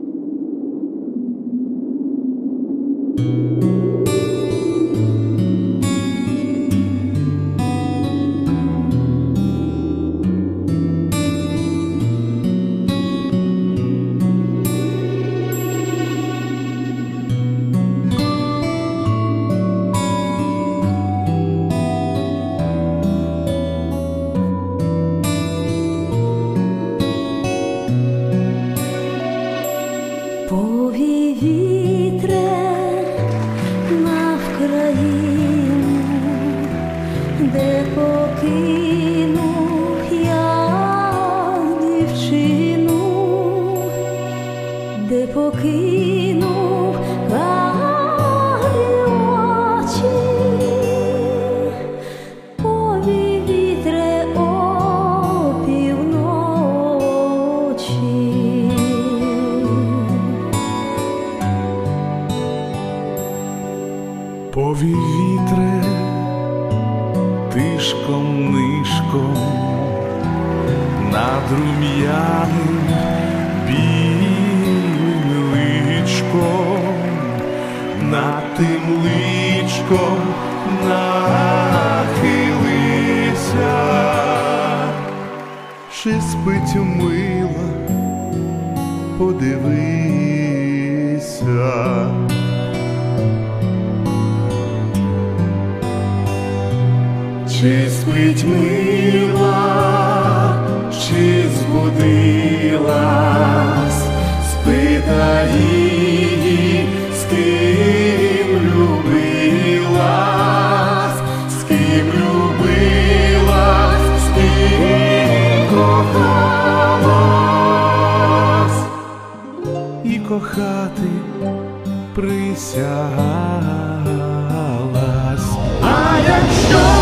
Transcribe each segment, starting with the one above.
Thank you. Дівчину, де покинув карі очі. Повій вітре опівночі. Повій вітре, тишком нишком над рум'яним білим личком, над тим личком нахилися, чи спить умила, подивися. Чи спить мила, чи збудилась, спитай її, з ким любилась, з ким любилась, з ким кохалась, і кохати присягалась. А якщо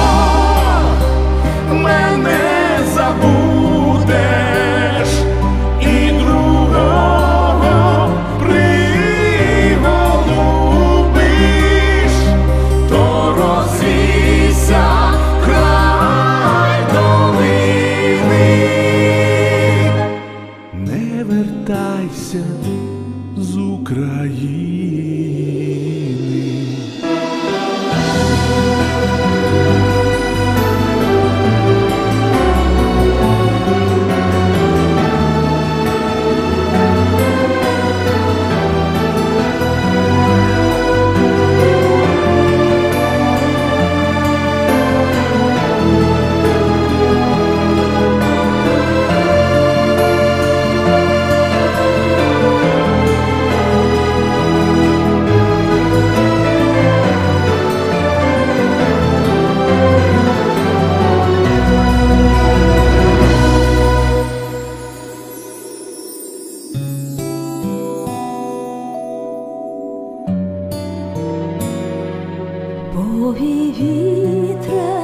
Ой, вітре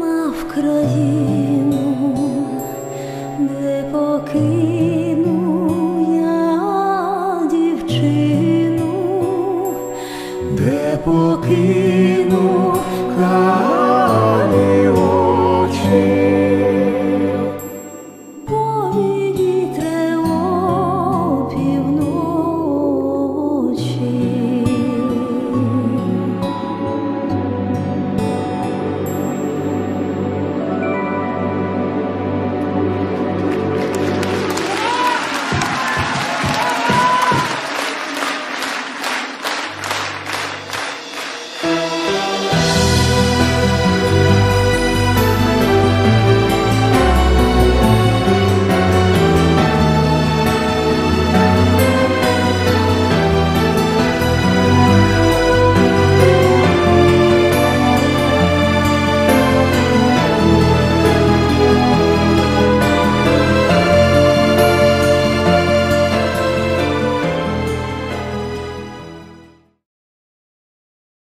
навкраїну, де покину я дівчину, де покину.